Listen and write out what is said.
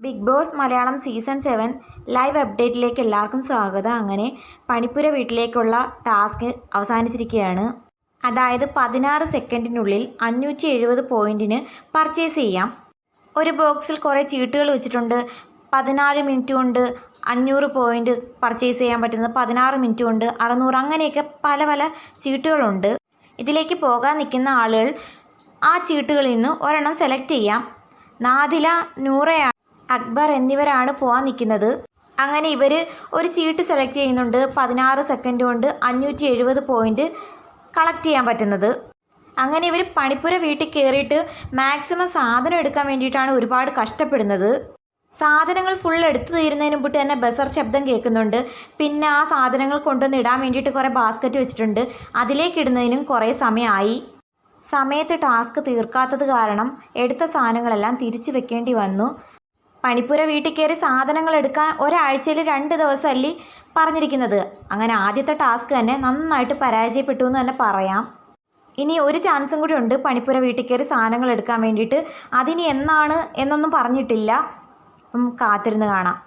Big boss Malayalam season seven live അപ്ഡേറ്റിലേക്ക് എല്ലാവർക്കും സ്വാഗതം. അങ്ങനെ പണിപ്പുര വീട്ടിലേക്കുള്ള ടാസ്ക് അവസാനിച്ചിരിക്കുകയാണ്. അതായത് പതിനാറ് സെക്കൻഡിനുള്ളിൽ അഞ്ഞൂറ്റി എഴുപത് പോയിന്റിന് പർച്ചേസ് ചെയ്യാം. ഒരു ബോക്സിൽ കുറേ ചീട്ടുകൾ വെച്ചിട്ടുണ്ട്. പതിനാല് മിനിറ്റ് കൊണ്ട് അഞ്ഞൂറ് പോയിന്റ് പർച്ചേസ് ചെയ്യാൻ പറ്റുന്നത് പതിനാറ് മിനിറ്റ് കൊണ്ട് അറുന്നൂറ് അങ്ങനെയൊക്കെ പല പല ചീട്ടുകളുണ്ട്. ഇതിലേക്ക് പോകാൻ നിൽക്കുന്ന ആളുകൾ ആ ചീട്ടുകളിൽ നിന്ന് ഒരെണ്ണം സെലക്ട് ചെയ്യാം. നാദില നൂറയാണ്. അക്ബർ എന്നിവരാണ് പോകാൻ നിൽക്കുന്നത്. അങ്ങനെ ഇവർ ഒരു ചീട്ട് സെലക്ട് ചെയ്യുന്നുണ്ട്. പതിനാറ് സെക്കൻഡ് കൊണ്ട് അഞ്ഞൂറ്റി എഴുപത് പോയിന്റ് കളക്ട് ചെയ്യാൻ പറ്റുന്നത്. അങ്ങനെ ഇവർ പണിപ്പുര വീട്ടിൽ കയറിയിട്ട് മാക്സിമം സാധനം എടുക്കാൻ വേണ്ടിയിട്ടാണ് ഒരുപാട് കഷ്ടപ്പെടുന്നത്. സാധനങ്ങൾ ഫുൾ എടുത്തു തീരുന്നതിന് മുമ്പിട്ട് തന്നെ ബസർ ശബ്ദം കേൾക്കുന്നുണ്ട്. പിന്നെ ആ സാധനങ്ങൾ കൊണ്ടുവന്ന് ഇടാൻ വേണ്ടിയിട്ട് കുറേ ബാസ്ക്കറ്റ് വെച്ചിട്ടുണ്ട്. അതിലേക്ക് ഇടുന്നതിനും കുറേ സമയമായി. സമയത്ത് ടാസ്ക് തീർക്കാത്തത് കാരണം എടുത്ത സാധനങ്ങളെല്ലാം തിരിച്ചു വെക്കേണ്ടി വന്നു. പണിപ്പുര വീട്ടിൽ കയറി സാധനങ്ങൾ എടുക്കാൻ ഒരാഴ്ചയിൽ രണ്ട് ദിവസമല്ലേ പറഞ്ഞിരിക്കുന്നത്. അങ്ങനെ ആദ്യത്തെ ടാസ്ക് തന്നെ നന്നായിട്ട് പരാജയപ്പെട്ടു എന്ന് തന്നെ പറയാം. ഇനി ഒരു ചാൻസും കൂടി ഉണ്ട് പണിപ്പുര വീട്ടിൽ കയറി സാധനങ്ങൾ എടുക്കാൻ വേണ്ടിയിട്ട്. അതിനി എന്നാണ് എന്നൊന്നും പറഞ്ഞിട്ടില്ല. അപ്പം കാത്തിരുന്ന് കാണാം.